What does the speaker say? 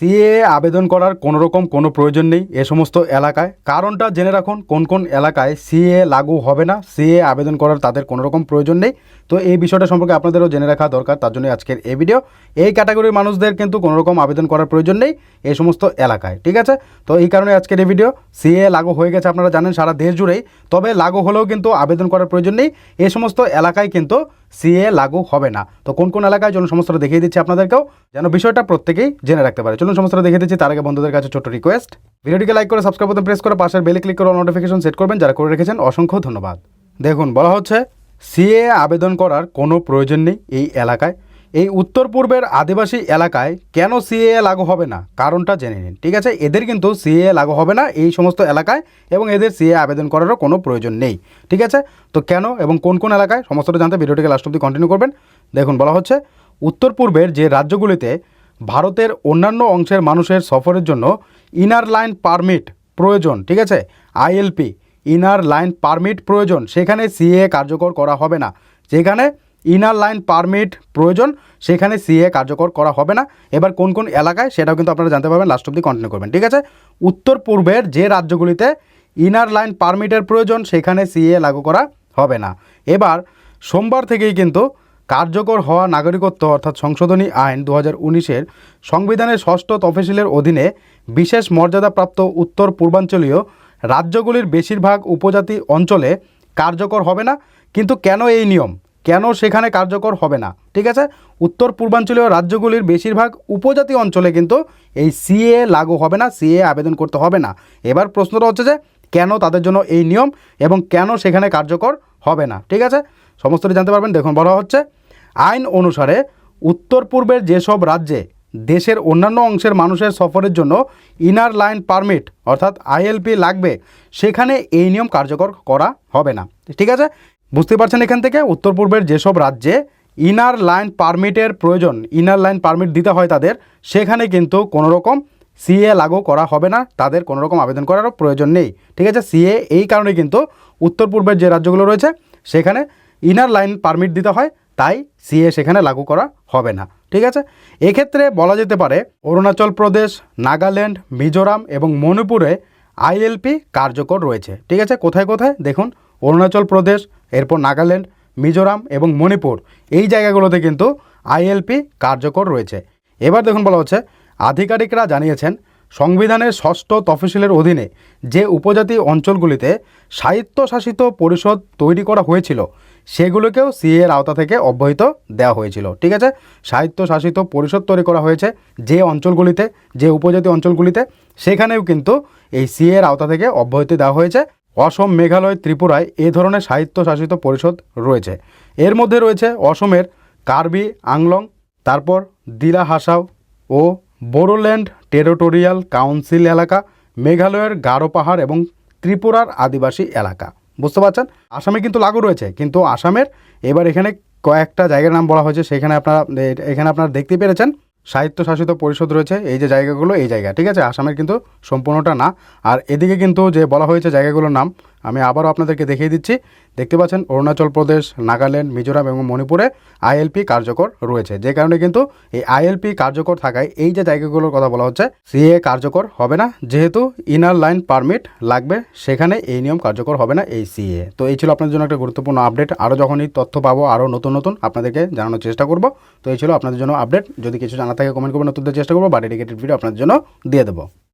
CA আবেদন করার কোনো রকম কোনো প্রয়োজন নেই এ সমস্ত এলাকায়। কারণটা জেনে রাখুন, কোন কোন এলাকায় সিএ লাগু হবে না সিএ আবেদন করার তাদের কোনো রকম প্রয়োজন নেই। তো এই বিষয়টা সম্পর্কে আপনাদেরও জেনে রাখা দরকার, তার জন্য আজকের এই ভিডিও। এই ক্যাটাগরির মানুষদের কিন্তু কোনো রকম আবেদন করার প্রয়োজন নেই এই সমস্ত এলাকায়, ঠিক আছে? তো এই কারণে আজকের এই ভিডিও সিএ লাগু হয়ে গেছে আপনারা জানেন সারা দেশ জুড়েই, তবে লাগু হলেও কিন্তু আবেদন করার প্রয়োজন নেই। এই সমস্ত এলাকায় কিন্তু সিএ লাগু হবে না। তো কোন কোন এলাকায় চলুন সমস্তটা দেখিয়ে দিচ্ছি আপনাদেরকেও। যেন বিষয়টা প্রত্যেকেই জেনে রাখতে পারে। চলুন সমস্যাটা দেখিয়ে দিচ্ছি। তার আগে বন্ধুদের কাছে ছোট্ট রিকোয়েস্ট ভিডিওটিকে লাইক করে সাবস্ক্রাইব করতে প্রেস করে, পাশের বেলে ক্লিক করে নোটিফিকেশন সেট করবেন। যারা করে রেখেছেন, অসংখ্য ধন্যবাদ। দেখুন, বলা হচ্ছে, সিএ আবেদন করার কোনো প্রয়োজন নেই এই এলাকায়। এই উত্তর পূর্বের আদিবাসী এলাকায় কেন সিএ লাগু হবে না? কারণটা জেনে নিন। ঠিক আছে? এদের কিন্তু সিএ লাগু হবে না এই সমস্ত এলাকায় এবং এদের সিএ আবেদন করারও কোনো প্রয়োজন নেই। ঠিক আছে? তো কেন এবং কোন কোন এলাকায়? সমস্তটা জানতে ভিডিওটিকে লাস্ট অব্দি কন্টিনিউ করবেন। দেখুন, বলা হচ্ছে উত্তর পূর্বের যে রাজ্যগুলিতে ভারতের অন্যান্য অংশের মানুষের সফরের জন্য ইনার লাইন পারমিট প্রয়োজন, ঠিক আছে? আইএলপি ইনার লাইন পারমিট প্রয়োজন। সেখানে সিএ কার্যকর করা হবে না। যেখানে ইনার লাইন পারমিট প্রয়োজন, সেখানে সিএ কার্যকর করা হবে না। এবার কোন কোন এলাকায় সেটাও কিন্তু আপনারা জানতে পারবেন লাস্ট অব্দি কন্টিনিউ করবেন, ঠিক আছে? উত্তর পূর্বের যে রাজ্যগুলিতে ইনার লাইন পারমিটের প্রয়োজন, সেখানে সিএ লাগু করা হবে না। এবার সোমবার থেকেই কিন্তু কার্যকর হওয়া নাগরিকত্ব অর্থাৎ সংশোধনী আইন দু হাজার উনিশের সংবিধানের ষষ্ঠ তফসিলের অধীনে বিশেষ মর্যাদাপ্রাপ্ত উত্তর পূর্বাঞ্চলীয় রাজ্যগুলির বেশিরভাগ উপজাতি অঞ্চলে কার্যকর হবে না। কিন্তু কেন এই নিয়ম? কেন সেখানে কার্যকর হবে না? ঠিক আছে? উত্তর পূর্বাঞ্চলীয় রাজ্যগুলির বেশিরভাগ উপজাতি অঞ্চলে কিন্তু এই সিএ লাগু হবে না সিএ আবেদন করতে হবে না। এবার প্রশ্নটা হচ্ছে যে, কেন তাদের জন্য এই নিয়ম এবং কেন সেখানে কার্যকর হবে না? ঠিক আছে? সমস্তটি জানতে পারবেন। দেখুন, বলা হচ্ছে, আইন অনুসারে উত্তর পূর্বের যেসব রাজ্যে দেশের অন্যান্য অংশের মানুষের সফরের জন্য ইনার লাইন পারমিট অর্থাৎ আইএলপি লাগবে, সেখানে এই নিয়ম কার্যকর করা হবে না। ঠিক আছে? বুঝতে পারছেন এখান থেকে? উত্তর পূর্বের যেসব রাজ্যে ইনার লাইন পারমিটের প্রয়োজন ইনার লাইন পারমিট দিতে হয় তাদের, সেখানে কিন্তু কোনো রকম সিএ লাগু করা হবে না, তাদের কোনো রকম আবেদন করারও প্রয়োজন নেই। ঠিক আছে? সিএ এই কারণে কিন্তু উত্তর পূর্বের যে রাজ্যগুলো রয়েছে, সেখানে ইনার লাইন পারমিট দিতে হয়, তাই সিএ সেখানে লাগু করা হবে না। ঠিক আছে? এক্ষেত্রে বলা যেতে পারে, অরুণাচল প্রদেশ, নাগাল্যান্ড, মিজোরাম এবং মণিপুরে আইএলপি কার্যকর রয়েছে। ঠিক আছে? কোথায় কোথায়? দেখুন, অরুণাচল প্রদেশ এরপর নাগাল্যান্ড, মিজোরাম এবং মণিপুর। এই জায়গাগুলোতে কিন্তু আইএলপি কার্যকর রয়েছে। এবার দেখুন বলা হচ্ছে, আধিকারিকরা জানিয়েছেন, সংবিধানের ষষ্ঠ তফসিলের অধীনে যে উপজাতি অঞ্চলগুলিতে স্বায়ত্তশাসিত পরিষদ তৈরি করা হয়েছিল, সেগুলোকেও সিএর আওতা থেকে অব্যাহত দেওয়া হয়েছিল। ঠিক আছে? স্বায়ত্তশাসিত পরিষদ তৈরি করা হয়েছে যে অঞ্চলগুলিতে, যে উপজাতি অঞ্চলগুলিতে, সেখানেও কিন্তু এই সিএর আওতা থেকে অব্যাহতি দেওয়া হয়েছে। অসম মেঘালয় ত্রিপুরায় এ ধরনের স্বায়ত্তশাসিত পরিষদ রয়েছে। এর মধ্যে রয়েছে অসমের কার্বি, আংলং, তারপর দিলা হাসাও ও বোরোল্যান্ড টেরিটোরিয়াল কাউন্সিল এলাকা, মেঘালয়ের গারো পাহাড় এবং ত্রিপুরার আদিবাসী এলাকা। বুঝতে পারছেন? আসামে কিন্তু লাগু রয়েছে, কিন্তু আসামের এবার এখানে কয়েকটা জায়গার নাম বলা হয়েছে, সেখানে আপনারা এখানে আপনারা দেখতে পেরেছেন। স্বায়ত্তশাসিত পরিষদ রয়েছে, এই যে জায়গাগুলো, এই জায়গা, ঠিক আছে? আসামের কিন্তু সম্পূর্ণটা না। আর এদিকে কিন্তু যে বলা হয়েছে জায়গাগুলোর নাম আমি আবারও আপনাদেরকে দেখিয়ে দিচ্ছি। দেখতে পাচ্ছেন, অরুণাচল প্রদেশ, নাগাল্যান্ড, মিজোরাম এবং মণিপুরে আইএলপি কার্যকর রয়েছে। যে কারণে কিন্তু এই আইএলপি কার্যকর থাকায় এই যে জায়গাগুলোর কথা বলা হচ্ছে সিএ কার্যকর হবে না। যেহেতু ইনার লাইন পারমিট লাগবে, সেখানে এই নিয়ম কার্যকর হবে না এই সিএ তো এই ছিল আপনাদের জন্য একটা গুরুত্বপূর্ণ আপডেট। আরও যখনই তথ্য পাবো, আরও নতুন নতুন আপনাদেরকে জানানোর চেষ্টা করব। তো এই ছিল আপনাদের জন্য আপডেট। যদি কিছু জানা থাকে কমেন্ট করবেন নতুনদের চেষ্টা করব। বা ডেডিকেটেড ভিডিও আপনাদের জন্য দিয়ে দেবো।